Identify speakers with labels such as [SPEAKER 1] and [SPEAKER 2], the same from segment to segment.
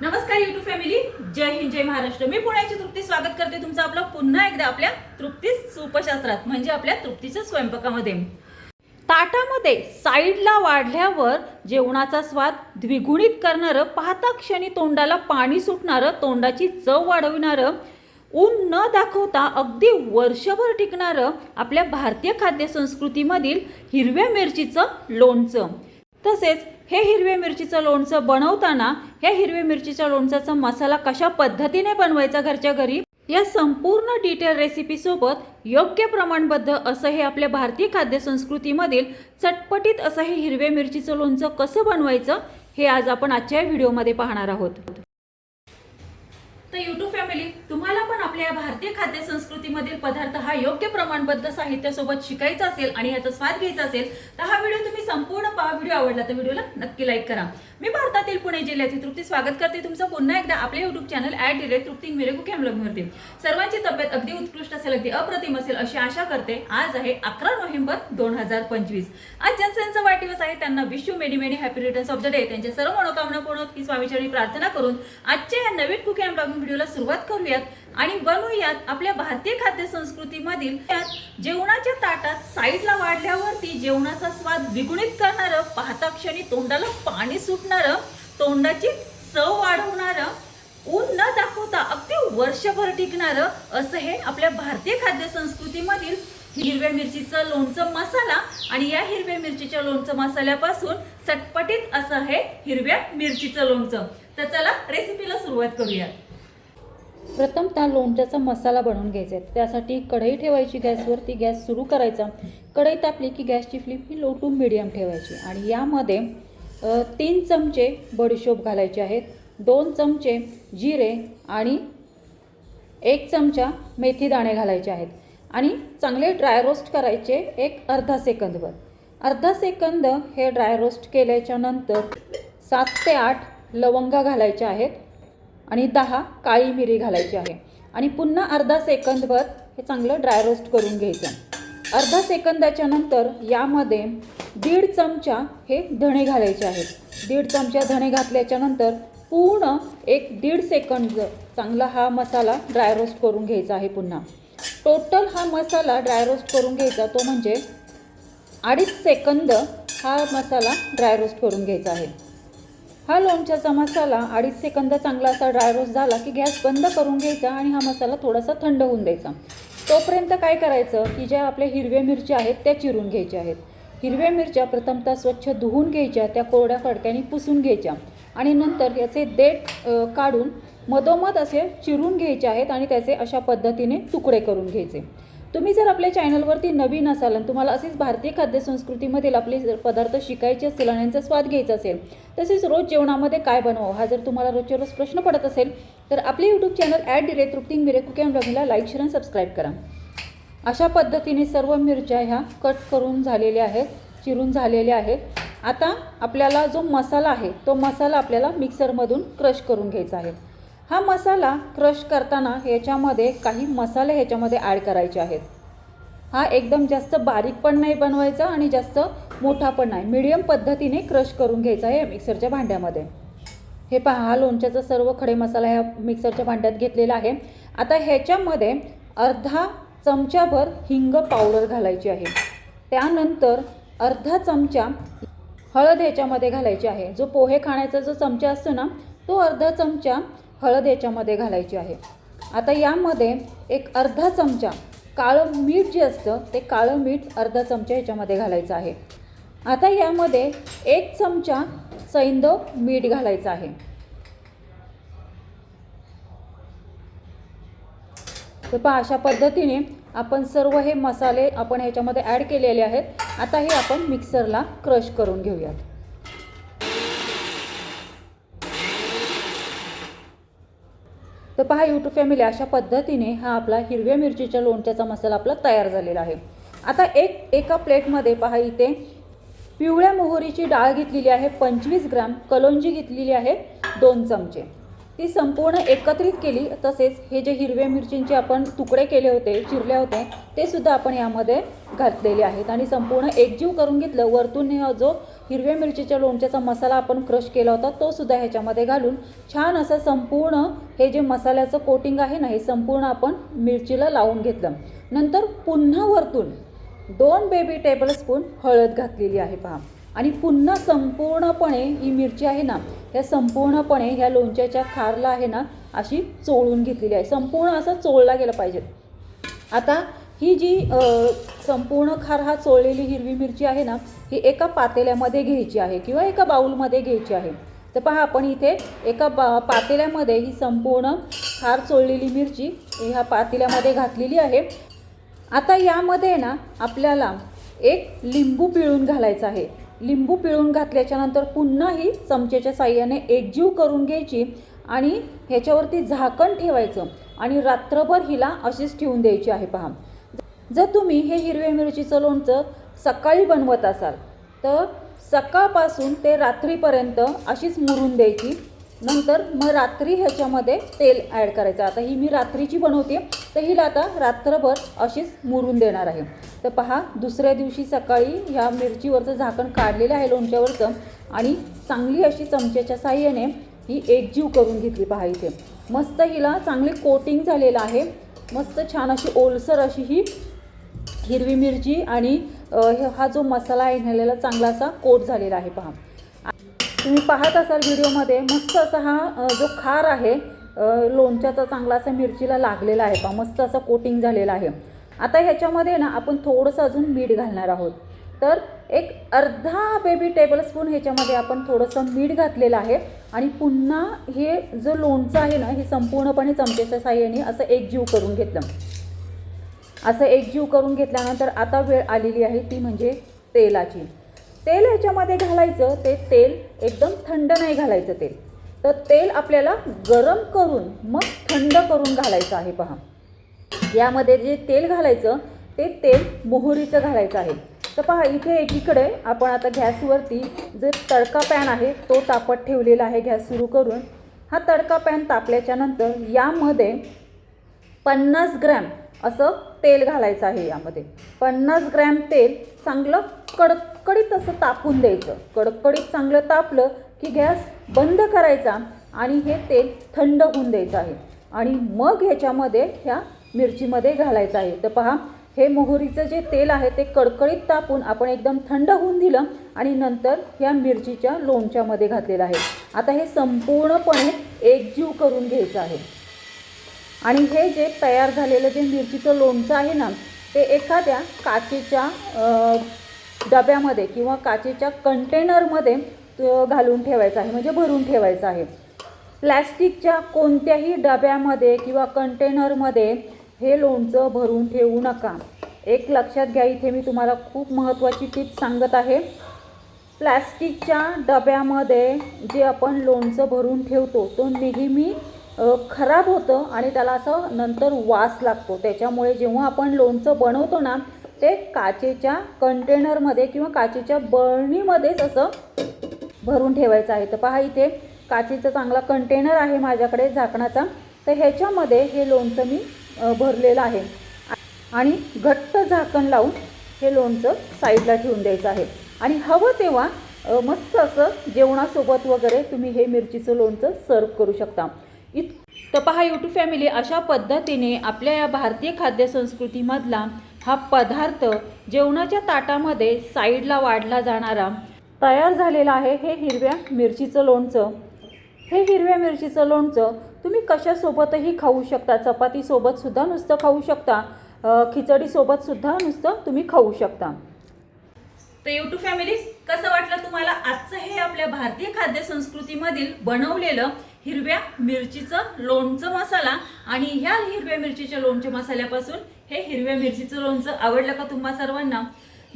[SPEAKER 1] नमस्कार YouTube family जय हिंद जय महाराष्ट्र. मी पुण्याची तृप्ती स्वागत करते तुमचं आपलं पुन्हा एकदा आपल्या तृप्ती उपशास्त्रात म्हणजे आपल्या तृप्तीच्या स्वयंपाकामध्ये. ताटामध्ये साईडला वाढल्यावर जेवणाचा स्वाद द्विगुणित करणारं पाहता क्षणी तोंडाला पाणी सुटणारं तोंडाची चव वाढविणारं ऊन न दाखवता अगदी वर्षभर टिकणारं आपल्या भारतीय खाद्यसंस्कृतीमधील हिरव्या मिरचीचं लोणचं. तसेच हे हिरव्या मिरचीचं लोणचं बनवताना ह्या हिरव्या मिरचीच्या लोणचाचा मसाला कशा पद्धतीने बनवायचा घरच्या घरी या संपूर्ण डिटेल रेसिपीसोबत योग्य प्रमाणबद्ध असं हे आपल्या भारतीय खाद्यसंस्कृतीमधील चटपटीत असं हे हिरव्या मिरचीचं लोणचं कसं बनवायचं हे आज आपण आजच्या व्हिडिओमध्ये पाहणार आहोत. तर युट्यूब फॅमिली तुम्हाला पण आपल्या भारतीय खाद्य संस्कृतीमधील पदार्थ हा योग्य प्रमाणबद्ध साहित्यासोबत शिकायचा असेल आणि याचा स्वाद घ्यायचा असेल तर हा व्हिडिओ तुम्ही संपूर्ण पहा. व्हिडिओ आवडला तर व्हिडिओला नक्की लाईक करा. मी भारतातील पुणे जिल्ह्याची तृप्ती स्वागत करते. तुमचं पुन्हा एकदा आपल्या YouTube channel at the rate Trupti Mire cookie सर्वांची तब्येत अगदी उत्कृष्ट असेल अगदी अप्रतिम असेल अशी आशा करते. आज आहे अकरा नोव्हेंबर दोन हजार पंचवीस. आज ज्यांचा वाढदिवस आहे. त्यांना Vishwa many many happy returns of the day त्यांच्या सर्व मनोकामना पूर्ण ही की स्वामीचरणी प्रार्थना करून आजच्या या नवीन कुकी अँड आपण व्हिडिओला सुरुवात करूयात आणि बनवूयात आपल्या भारतीय खाद्य संस्कृतीमधील जेवणाच्या ताटात साईडला वाढल्यावरती जेवणाचा स्वाद द्विगुणित करणारं पाहता क्षणी तोंडाला पाणी सुटणारं तोंडाची चव वाढवणारं ऊन न दाखवता अगदी वर्षभर टिकणारं असं हे आपल्या भारतीय खाद्य संस्कृतीमधील हिरव्या मिरचीचं लोणचं मसाला आणि या हिरव्या मिरचीच्या लोणचं मसाल्यापासून चटपटीत असं हे हिरव्या मिरचीचं लोणचं. तर चला रेसिपीला सुरुवात करूयात. प्रथम त्या लोणच्याचा मसाला बनवून घ्यायचा आहे. त्यासाठी कढई ठेवायची गॅसवर ती गॅस सुरू करायचा. कढई तापली की गॅसची फ्लिप ही लो टू मिडियम ठेवायची. आणि यामध्ये तीन चमचे बडीशोप घालायचे आहेत दोन चमचे जिरे आणि एक चमचा मेथी दाणे घालायचे आहेत. आणि चांगले ड्राय रोस्ट करायचे एक अर्धा सेकंदवर अर्धा सेकंद हे ड्राय रोस्ट केल्याच्यानंतर सात ते आठ लवंगा घालायच्या आहेत. आणि दहा काळी मिरी घालायची आहे. आणि पुन्हा अर्धा सेकंदभर हे चांगलं ड्राय रोस्ट करून घ्यायचं. अर्धा सेकंदाच्या नंतर यामध्ये दीड चमचा हे धणे घालायचे आहेत. दीड चमचा धणे घातल्याच्या नंतर पूर्ण एक दीड सेकंद चांगला हा मसाला ड्राय रोस्ट करून घ्यायचा आहे पुन्हा. टोटल हा मसाला ड्राय रोस्ट करून घ्यायचा तो म्हणजे अडीच सेकंद हा मसाला ड्राय रोस्ट करून घ्यायचा आहे. हा लोणच्याचा मसाला अडीच सेकंद चांगला असा ड्राय रोस्ट झाला की गॅस बंद करून घ्यायचा आणि हा मसाला थोडासा थंड होऊन द्यायचा. तोपर्यंत काय करायचं की ज्या आपल्या हिरव्या मिरच्या आहेत त्या चिरून घ्यायच्या आहेत. हिरव्या मिरच्या प्रथमतः स्वच्छ धुवून घ्यायच्या त्या कोरड्या फडक्याने पुसून घ्यायच्या आणि नंतर याचे देठ काढून मधोमध असे चिरून घ्यायचे आहेत आणि त्याचे अशा पद्धतीने तुकडे करून घ्यायचे. तुम्ही जर आपल्या चॅनलवरती नवीन असाल आणि तुम्हाला असेच भारतीय खाद्यसंस्कृतीमधील आपले पदार्थ शिकायचे असतील आणि यांचा स्वाद घ्यायचा असेल तसेच रोज जेवणामध्ये काय बनवावं हा जर तुम्हाला रोजच्या रोज प्रश्न पडत असेल तर आपले YouTube channel at the rate Trupti Mire cookie रवीला लाईक शेअर आणि सबस्क्राईब करा. अशा पद्धतीने सर्व मिरच्या ह्या कट करून झालेल्या आहेत चिरून झालेल्या आहेत. आता आपल्याला जो मसाला आहे तो मसाला आपल्याला मिक्सरमधून क्रश करून घ्यायचा आहे. हा मसाला क्रश करताना ह्याच्यामध्ये काही मसाले ह्याच्यामध्ये ॲड करायचे आहेत. हा एकदम जास्त बारीक पण नाही बनवायचा आणि जास्त मोठा पण नाही. मिडियम पद्धतीने क्रश करून घ्यायचा आहे मिक्सरच्या भांड्यामध्ये. हे पहा हा लोणच्याचा सर्व खडे मसाला ह्या मिक्सरच्या भांड्यात घेतलेला आहे. आता ह्याच्यामध्ये अर्धा चमच्याभर हिंग पावडर घालायची आहे. त्यानंतर अर्धा चमचा हळद ह्याच्यामध्ये घालायची आहे. जो पोहे खाण्याचा जो चमचा असतो ना तो अर्धा चमचा हळद याच्यामध्ये घालायची आहे. आता यामध्ये एक अर्धा चमचा काळं मीठ जे असतं ते काळं मीठ अर्धा चमचा याच्यामध्ये घालायचं आहे. आता यामध्ये एक चमचा सैंदव मीठ घालायचं आहे. तर पहा अशा पद्धतीने आपण सर्व हे मसाले आपण ह्याच्यामध्ये ॲड केलेले आहेत. आता हे आपण मिक्सरला क्रश करून घेऊयात. तर पहा यूट्यूब फॅमिली अशा पद्धतीने हा आपला हिरव्या मिरचीच्या लोणच्याचा मसाला आपला तयार झालेला आहे. आता एक एका प्लेटमध्ये पहा इथे पिवळ्या मोहरीची डाळ घेतलेली आहे पंचवीस ग्राम कलोंजी घेतलेली आहे दोन चमचे. ती संपूर्ण एकत्रित केली. तसेच हे जे हिरव्या मिरचींचे आपण तुकडे केले होते चिरले होते ते सुद्धा आपण यामध्ये घातलेले आहेत. आणि संपूर्ण एकजीव करून घेतलं. वरतून जो हिरव्या मिरचीच्या लोणच्याचा मसाला आपण क्रश केला होता तो सुद्धा ह्याच्यामध्ये घालून छान असं संपूर्ण हे जे मसाल्याचं कोटिंग आहे ना हे संपूर्ण आपण मिरचीला लावून घेतलं. नंतर पुन्हा वरतून दोन बेबी टेबलस्पून हळद घातलेली आहे. पहा. आणि पुन्हा संपूर्णपणे ही मिरची आहे ना ह्या संपूर्णपणे ह्या लोणच्याच्या खारला आहे ना अशी चोळून घेतलेली आहे. संपूर्ण असं चोळला गेलं पाहिजे. आता ही जी संपूर्ण खार हा चोळलेली हिरवी मिरची आहे ना ही एका पातेल्यामध्ये घ्यायची आहे किंवा एका बाऊलमध्ये घ्यायची आहे. तर पहा आपण इथे एका बा पातेल्यामध्ये ही संपूर्ण खार चोळलेली मिरची ह्या पातेल्यामध्ये घातलेली आहे. आता यामध्ये ना आपल्याला एक लिंबू पिळून घालायचा आहे. लिंबू पिळून घातल्याच्यानंतर पुन्हा ही चमच्याच्या साह्याने एकजीव करून घ्यायची आणि ह्याच्यावरती झाकण ठेवायचं आणि रात्रभर हिला अशीच ठेवून द्यायची आहे पहा. जर तुम्ही हे हिरव्या मिरचीचं लोणचं सकाळी बनवत असाल तर सकाळपासून ते रात्रीपर्यंत अशीच मुरून द्यायची. नंतर मग रात्री ह्याच्यामध्ये तेल ॲड करायचं. आता ही मी रात्रीची बनवते तर हिला आता रात्रभर अशीच मुरून देणार आहे. तर पहा दुसऱ्या दिवशी सकाळी ह्या मिरचीवरचं झाकण काढलेलं आहे लोणच्यावरचं आणि चांगली अशी चमच्याच्या साह्याने ही एकजीव करून घेतली पहा इथे. मस्त हिला चांगली कोटिंग झालेलं आहे. मस्त छान अशी ओलसर अशी ही हिरवी मिरची आणि हे- हा जो मसाला आहे ह्याला चांगला असा कोट झालेला आहे पहा. तुम्ही पाहत असाल व्हिडिओमध्ये मस्त असा हा जो खार आहे लोणच्याचा चांगला असा मिरचीला लागलेला आहे पहा मस्त असं कोटिंग झालेलं आहे. आता ह्याच्यामध्ये ना आपण थोडंसं अजून मीठ घालणार आहोत. तर एक अर्धा बेबी टेबलस्पून ह्याच्यामध्ये आपण थोडंसं मीठ घातलेलं आहे आणि पुन्हा हे जो लोणचं आहे ना हे संपूर्णपणे चमचेच्या साह्याने असं एकजीव करून घेतलं. असं एकजीव करून घेतल्यानंतर आता वेळ आलेली आहे ती म्हणजे तेलाची. तेल ह्याच्यामध्ये घालायचं ते तेल एकदम थंड नाही घालायचं तेल. तर तेल आपल्याला गरम करून मग थंड करून घालायचं आहे पहा. यामध्ये जे तेल घालायचं ते तेल मोहरीचं घालायचं आहे. तर पहा इथे एकीकडे आपण आता गॅसवरती जे तडका पॅन आहे तो तापत ठेवलेला आहे गॅस सुरू करून. हा तडका पॅन तापल्याच्या नंतर यामध्ये पन्नास ग्रॅम असं तेल घालायचं आहे यामध्ये. पन्नास ग्रॅम तेल चांगलं कडकडीत असं तापून द्यायचं. कडकडीत चांगलं तापलं की गॅस बंद करायचा आणि हे तेल थंड होऊन द्यायचं आहे. आणि मग ह्याच्यामध्ये ह्या मिरचीमध्ये घालायचं आहे. तर पहा हे मोहरीचं जे तेल आहे ते कडकडीत तापून आपण एकदम थंड होऊन दिलं आणि नंतर ह्या मिरचीच्या लोणच्यामध्ये घातलेलं आहे. आता हे संपूर्णपणे एकजीव करून घ्यायचं आहे. आणि हे जे तयार झालेलं जे मिरचीचं लोणचं आहे ना ते एखाद्या काचेच्या डब्यामध्ये किंवा काचेच्या कंटेनरमध्ये घालून ठेवायचं आहे म्हणजे भरून ठेवायचं आहे. प्लॅस्टिकच्या कोणत्याही डब्यामध्ये किंवा कंटेनरमध्ये हे लोणचं भरून ठेवू नका. एक लक्षात घ्या इथे मी तुम्हाला खूप महत्त्वाची टिप सांगत आहे. प्लॅस्टिकच्या डब्यामध्ये जे आपण लोणचं भरून ठेवतो तो नेहमी खराब होतं आणि त्याला असं नंतर वास लागतो. त्याच्यामुळे जेव्हा आपण लोणचं बनवतो ना ते काचेच्या कंटेनरमध्ये किंवा काचेच्या बळणीमध्येच असं भरून ठेवायचं आहे. तर पहा इथे काचेचा चांगला कंटेनर आहे माझ्याकडे झाकणाचा. तर ह्याच्यामध्ये हे लोणचं मी भरलेलं आहे. आणि घट्ट झाकण लावून हे लोणचं साईडला ठेवून द्यायचं आहे. आणि हवं तेव्हा मस्त असं जेवणासोबत वगैरे तुम्ही हे मिरचीचं लोणचं सर्व करू शकता. इत तर पहा यूट्यूब फॅमिली अशा पद्धतीने आपल्या या भारतीय खाद्यसंस्कृतीमधला हा पदार्थ जेवणाच्या ताटामध्ये साईडला वाढला जाणारा तयार झालेला आहे. हे हिरव्या मिरचीचं लोणचं. हे हिरव्या मिरचीचं लोणचं तुम्ही कशासोबतही खाऊ शकता. चपातीसोबतसुद्धा नुसतं खाऊ शकता. खिचडीसोबतसुद्धा नुसतं तुम्ही खाऊ शकता. तर यूट्यूब फॅमिली कसं वाटलं तुम्हाला आजचं हे आपल्या भारतीय खाद्य संस्कृतीमधील बनवलेलं हिरव्या मिरचीचं लोणचं मसाला आणि ह्या हिरव्या मिरचीच्या लोणच्या मसाल्यापासून हे हिरव्या मिरचीचं लोणचं आवडलं का तुम्हा सर्वांना?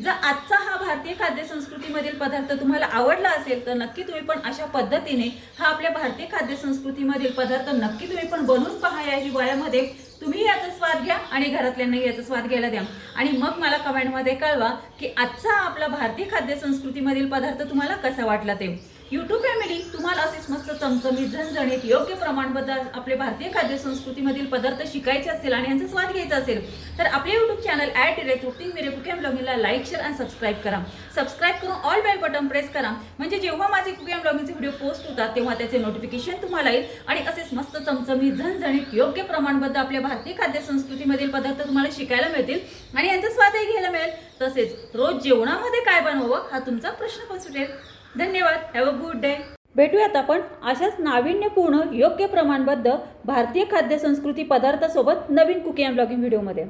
[SPEAKER 1] जर आजचा हा भारतीय खाद्य संस्कृतीमधील पदार्थ तुम्हाला आवडला असेल तर नक्की तुम्ही पण अशा पद्धतीने हा आपल्या भारतीय खाद्य संस्कृतीमधील पदार्थ नक्की तुम्ही पण बनवून पहा या हिवाळ्यामध्ये. तुम्ही याचा स्वाद घ्या आणि घरातल्यांनाही याचा स्वाद घ्यायला द्या. आणि मग मला कमेंटमध्ये कळवा की आजचा आपला भारतीय खाद्य संस्कृतीमधील पदार्थ तुम्हाला कसा वाटला ते. युट्यूब फॅमिली तुम्हाला असेच मस्त चमचमीत झणझणीत योग्य प्रमाणबद्ध आपले भारतीय खाद्य संस्कृतीमधील पदार्थ शिकायचे असतील आणि यांचा स्वाद घ्यायचा असेल तर आपले YouTube channel at rate Trupti Mire cooking ब्लॉगिंगला like share आणि सबस्क्राईब करा. सबस्क्राईब करून ऑल बेल बटन प्रेस करा. म्हणजे जेव्हा माझे कुकिंग ब्लॉगिंगचे व्हिडिओ पोस्ट होतात तेव्हा त्याचे नोटिफिकेशन तुम्हाला येईल आणि असेच मस्त चमचमीत झणझणीत योग्य प्रमाणबद्ध आपल्या भारतीय खाद्य संस्कृतीमधील पदार्थ तुम्हाला शिकायला मिळतील आणि यांचा स्वादही घ्यायला मिळेल. तसेच रोज जेवणामध्ये काय बनवावं हा तुमचा प्रश्न पण सुटेल. धन्यवाद हॅव अ गुड डे भेटूयात आपण अशाच नाविन्यपूर्ण योग्य प्रमाणबद्ध भारतीय खाद्य संस्कृती पदार्थासोबत नवीन कुकिंग ब्लॉगिंग व्हिडिओमध्ये